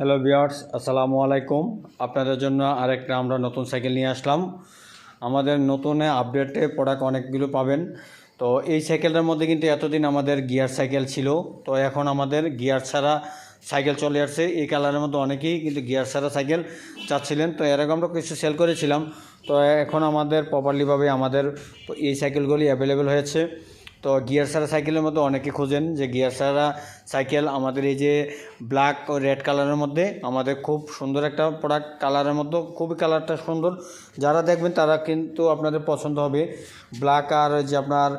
Hello বিয়ার্স আসসালামু আলাইকুম। আপনাদের জন্য আরেকটা আমরা নতুন সাইকেল নিয়ে আসলাম। আমাদের নতুনে আপডেটে প্রোডাক্ট অনেকগুলো পাবেন। তো এই সাইকেলটার মধ্যে কিন্তু এতদিন আমাদের গিয়ার সাইকেল ছিল। তো এখন আমাদের গিয়ার ছাড়া সাইকেল চলে আসছে। এই কালারের মধ্যে অনেকেই কিন্তু গিয়ার ছাড়া সাইকেল চাচ্ছিলেন। তো এরকম আমরা কিছু সেল করেছিলাম। তো এখন আমাদের প্রপারলিভাবে আমাদের এই সাইকেলগুলি অ্যাভেলেবেল হয়েছে। তো গিয়ার সারা সাইকেলের মধ্যে অনেকে খোঁজেন যে গিয়ার সারা সাইকেল আমাদের এই যে ব্ল্যাক ও রেড কালারের মধ্যে আমাদের খুব সুন্দর একটা প্রোডাক্ট কালারের মধ্যে খুবই কালারটা সুন্দর। যারা দেখবেন তারা কিন্তু আপনাদের পছন্দ হবে। ব্ল্যাক আর যে আপনার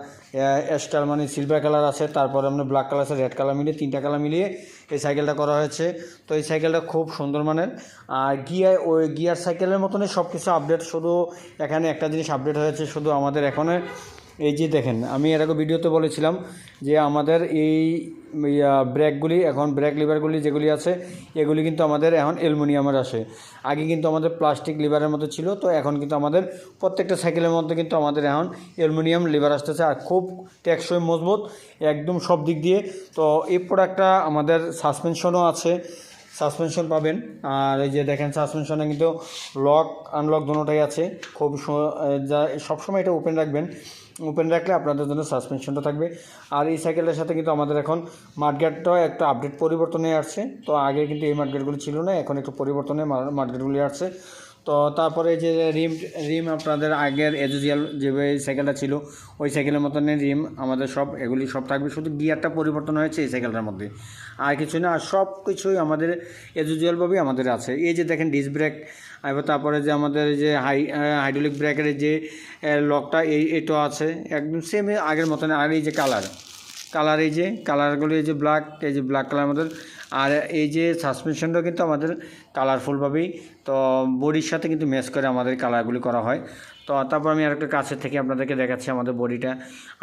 স্টার মানে সিলভার কালার আছে, তারপরে আপনার ব্ল্যাক কালার আছে রেড কালার মিলিয়ে, তিনটা কালার মিলিয়ে এই সাইকেলটা করা হয়েছে। তো এই সাইকেলটা খুব সুন্দর মানের। আর গিয়ার ওই গিয়ার সাইকেলের মতনই সব কিছু আপডেট শুধু এখানে একটা জিনিস আপডেট হয়েছে, শুধু আমাদের এখানে এই যে দেখেন, আমি এর আগে ভিডিওতে বলেছিলাম যে আমাদের এই ব্রেকগুলি এখন ব্রেক লিভারগুলি যেগুলি আছে, এগুলি কিন্তু আমাদের এখন অ্যালুমিনিয়ামের আসে। আগে কিন্তু আমাদের প্লাস্টিক লিভারের মতো ছিল, তো এখন কিন্তু আমাদের প্রত্যেকটা সাইকেলের মধ্যে কিন্তু আমাদের এখন অ্যালুমিনিয়াম লিভার আসতেছে আর খুব টেকসই, মজবুত, একদম সব দিক দিয়ে। তো এই প্রোডাক্টটা আমাদের সাসপেনশনও আছে সাসপেনশন পাবেন। আর এই যে দেখেন সাসপেনশনে কিন্তু লক আনলক দুটোটাই আছে। খুব যা, সবসময় এটা ওপেন রাখবেন। ওপেন রাখলে আপনাদের জন্য সাসপেনশনটা থাকবে। আর এই সাইকেলের সাথে কিন্তু আমাদের এখন মার্কেটটাও একটা আপডেট পরিবর্তনে আসছে। তো আগে কিন্তু এই মার্কেটগুলো ছিল না, এখন একটু পরিবর্তনে মার্কেটগুলি আসছে। তো তারপরে যে রিম রিম আপনাদের আগের এজুজিয়াল যে সাইকেলটা ছিল, ওই সাইকেলের মতনই রিম আমাদের সব, এগুলি সব থাকবে। শুধু গিয়ারটা পরিবর্তন হয়েছে এই সাইকেলটার মধ্যে। আর কিছু না সব কিছুই আমাদের এজুজিয়ালভাবেই আমাদের আছে। এই যে দেখেন ডিস ব্রেক এবার তারপরে যে আমাদের যে হাই হাইড্রোলিক ব্রেকের যে লকটা এই, এটাও আছে। একদম সেম আগের মতন আর এই যে কালার কালার এই যে, কালারগুলো এই যে ব্ল্যাক এই যে ব্ল্যাক কালার আমাদের আর এই যে সাসপেনশনটাও কিন্তু আমাদের কালারফুলভাবেই তো বডির সাথে কিন্তু ম্যাচ করে আমাদের কালারগুলি করা হয়। তো তারপর আমি আরেকটা কাছের থেকে আপনাদেরকে দেখাচ্ছি আমাদের বডিটা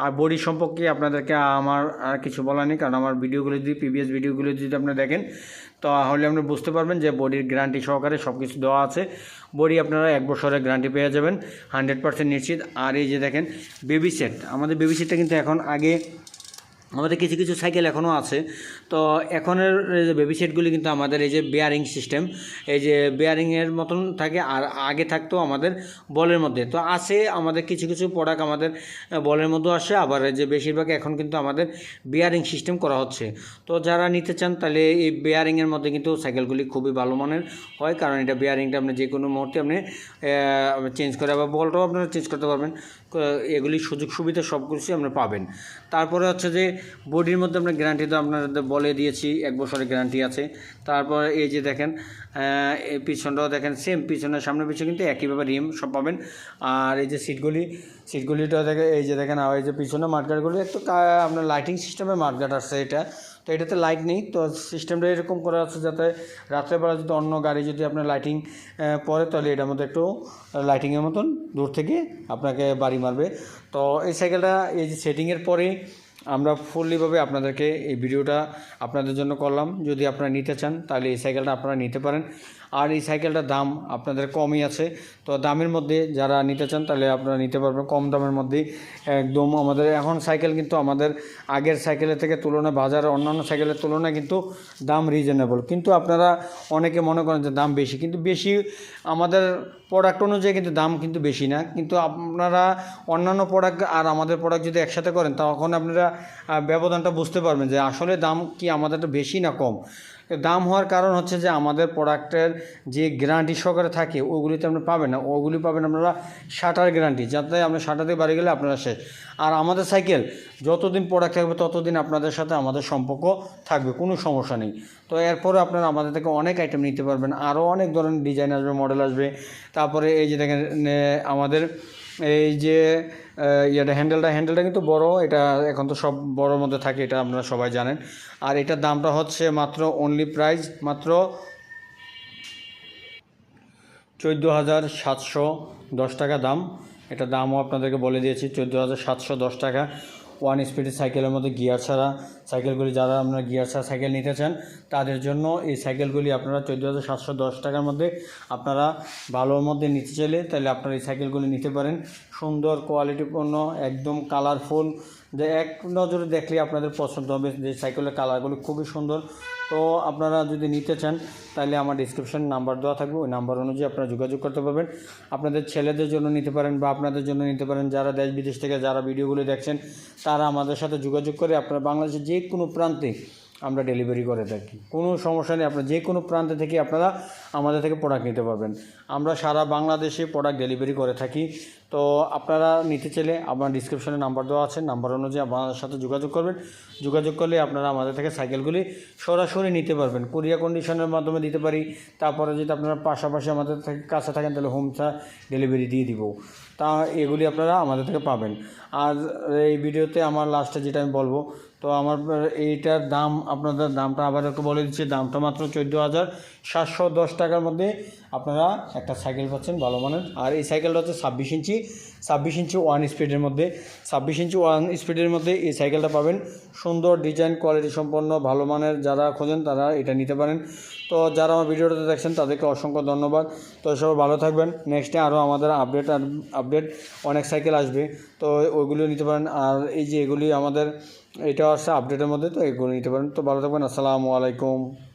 আর বডি সম্পর্কে আপনাদেরকে আমার আর কিছু বলার নেই, কারণ আমার ভিডিওগুলো যদি প্রিভিয়াস ভিডিওগুলো যদি আপনি দেখেন, তাহলে আপনি বুঝতে পারবেন যে বডির গ্যারান্টি সহকারে সব কিছু দেওয়া আছে। বডি আপনারা এক বছরের গ্যারান্টি পেয়ে যাবেন হান্ড্রেড পার্সেন্ট নিশ্চিত। আর এই যে দেখেন বেবি সেট আমাদের বেবি সেটটা কিন্তু এখন আগে আমাদের কিছু কিছু সাইকেল এখনও আছে। তো এখনের যে বেবি সেটগুলি কিন্তু আমাদের এই যে বেয়ারিং সিস্টেম এই যে বেয়ারিংয়ের মতন থাকে আর আগে থাকতো আমাদের বলের মধ্যে। তো আছে আমাদের কিছু কিছু প্রোডাক্ট আমাদের বলের মধ্যেও আসে, আবার এই যে বেশিরভাগ এখন কিন্তু আমাদের বেয়ারিং সিস্টেম করা হচ্ছে। তো যারা নিতে চান তাহলে এই বেয়ারিংয়ের মধ্যে কিন্তু সাইকেলগুলি খুবই ভালো মানের হয়, কারণ এটা বেয়ারিংটা আপনি যে কোনো মুহূর্তে আপনি চেঞ্জ করে আবার বলটাও আপনারা চেঞ্জ করতে পারবেন। এগুলি সুযোগ সুবিধা সব কিছুই আপনারা পাবেন। তারপরে হচ্ছে যে বডির মধ্যে আমরা গ্যারান্টি তো আপনাদের বলে দিয়েছি, এক বছরের গ্যারান্টি আছে। তারপর এই যে দেখেন এই পিছনটাও দেখেন সেম পিছনের সামনে পিছনে কিন্তু একইভাবে রিম সব পাবেন। আর এই যে সিটগুলি সিটগুলিটাও দেখে, এই যে দেখেন, আর এই যে পিছনে মাঠগাটগুলি একটু আপনার লাইটিং সিস্টেমের মাঠগাট আসছে এটা। তো এটাতে লাইট নেই। তো সিস্টেমটা এরকম করা আছে যাতে রাত্রেবেলা যদি অন্য গাড়ি যদি আপনার লাইটিং পরে তাহলে এটার মধ্যে একটু লাইটিংয়ের মতন দূর থেকে আপনাকে বাড়ি মারবে। তো এই সাইকেলটা এই যে সেটিংয়ের পরে আমরা ফুললিভাবে আপনাদেরকে এই ভিডিওটা আপনাদের জন্য করলাম। যদি আপনারা নিতে চান, তাহলে এই সাইকেলটা আপনারা নিতে পারেন। আর এই সাইকেলটার দাম আপনাদের কমই আছে। তো দামের মধ্যে যারা নিতে চান, তাহলে আপনারা নিতে পারবেন। কম দামের মধ্যেই একদম আমাদের এখন সাইকেল কিন্তু আমাদের আগের সাইকেলের থেকে তুলনায়, বাজারে অন্যান্য সাইকেলের তুলনায় কিন্তু দাম রিজনেবল কিন্তু আপনারা অনেকে মনে করেন যে দাম বেশি, কিন্তু বেশি আমাদের প্রোডাক্ট অনুযায়ী কিন্তু দাম কিন্তু বেশি না। কিন্তু আপনারা অন্যান্য প্রোডাক্ট আর আমাদের প্রোডাক্ট যদি একসাথে করেন, তখন আপনারা ব্যবধানটা বুঝতে পারবেন যে আসলে দাম কি আমাদেরটা বেশি না কম। দাম হওয়ার কারণ হচ্ছে যে আমাদের প্রোডাক্টের যে গ্যারান্টি সহকারে থাকে, ওগুলিতে আপনি পাবেন না। ওগুলি পাবেন আপনারা শাটার গ্যারান্টি যাতে আপনি দিয়ে বাড়ি গেলে আপনারা শেষ। আর আমাদের সাইকেল যতদিন প্রোডাক্ট থাকবে ততদিন আপনাদের সাথে আমাদের সম্পর্ক থাকবে, কোনো সমস্যা নেই। তো এরপরে আপনারা আমাদের থেকে অনেক আইটেম নিতে পারবেন। আরও অনেক ধরনের ডিজাইন আসবে মডেল আসবে। তারপরে এই যে দেখেন আমাদের এই যে এটা হ্যান্ডেলটা হ্যান্ডেলটা কিন্তু বড়। এটা এখন তো সব বড়োর মধ্যে থাকে, এটা আপনারা সবাই জানেন। আর এটার দামটা হচ্ছে মাত্র অনলি প্রাইস মাত্র চোদ্দ হাজার সাতশো দশ টাকা দাম। এটা দামও আপনাদেরকে বলে দিয়েছি, চোদ্দ হাজার সাতশো দশ টাকা। ওয়ান স্পিডের সাইকেলের মধ্যে গিয়ার ছাড়া সাইকেলগুলি যারা আপনারা গিয়ার ছাড়া সাইকেল নিতে চান, তাদের জন্য এই সাইকেলগুলি আপনারা চৌদ্দ হাজার সাতশো দশ টাকার মধ্যে আপনারা ভালোর মধ্যে নিতে চাইলে তাহলে আপনারা এই সাইকেলগুলি নিতে পারেন। সুন্দর কোয়ালিটিপূর্ণ একদম কালারফুল যে এক নজরে দেখলে আপনাদের পছন্দ হবে। যে সাইকেলের কালারগুলো খুবই সুন্দর। তো আপনারা যদি নিতে চান, তাহলে আমার ডিসক্রিপশন নাম্বার দেওয়া থাকবে। ওই নাম্বার অনুযায়ী আপনারা যোগাযোগ করতে পারবেন। আপনাদের ছেলেদের জন্য নিতে পারেন বা আপনাদের জন্য নিতে পারেন। যারা দেশ বিদেশ থেকে যারা ভিডিওগুলো দেখছেন, তারা আমাদের সাথে যোগাযোগ করে আপনারা বাংলাদেশের যে কোনো প্রান্তে আমরা ডেলিভারি করে থাকি। কোনো সমস্যা নেই আপনার যে কোনো প্রান্ত থেকে আপনারা আমাদের থেকে প্রোডাক্ট নিতে পারবেন। আমরা সারা বাংলাদেশে প্রোডাক্ট ডেলিভারি করে থাকি। তো আপনারা নিতে চাইলে আপনার ডিসক্রিপশনে নাম্বার দেওয়া আছে। নাম্বার অনুযায়ী আমাদের সাথে যোগাযোগ করবেন। যোগাযোগ করলে আপনারা আমাদের থেকে সাইকেলগুলি সরাসরি নিতে পারবেন। কুরিয়ার কন্ডিশনের মাধ্যমে দিতে পারি। তারপরে যদি আপনারা পাশাপাশি আমাদের কাছে থাকেন, তাহলে হোম ডেলিভারি দিয়ে দিব। তা এগুলি আপনারা আমাদের থেকে পাবেন। আর এই ভিডিওতে আমার লাস্টে যেটা আমি বলব, তো আমার এইটার দাম, আপনাদের দামটা আবার একটু বলে দিচ্ছি। দামটা মাত্র চোদ্দ হাজার সাতশো দশ টাকার মধ্যে আপনারা একটা সাইকেল পাচ্ছেন, ভালো মানের। আর এই সাইকেলটা হচ্ছে ছাব্বিশ ইঞ্চি। ছাব্বিশ ইঞ্চি ওয়ান স্পিডের মধ্যে। ছাব্বিশ ইঞ্চি ওয়ান স্পিডের মধ্যে এই সাইকেলটা পাবেন। সুন্দর ডিজাইন কোয়ালিটি সম্পন্ন, ভালো মানের যারা খোঁজেন তারা এটা নিতে পারেন। তো যারা আমার ভিডিওটাতে দেখছেন, তাদেরকে অসংখ্য ধন্যবাদ। তো সবাই ভালো থাকবেন। নেক্সটে আরও আমাদের আপডেট আর আপডেট অনেক সাইকেল আসবে। তো ওইগুলো নিতে পারেন। আর এই যে এগুলি আমাদের, এটা আসছে আপডেটের মধ্যে, তো এগুলো নিতে পারেন। তো ভালো থাকবেন। আসসালামু আলাইকুম।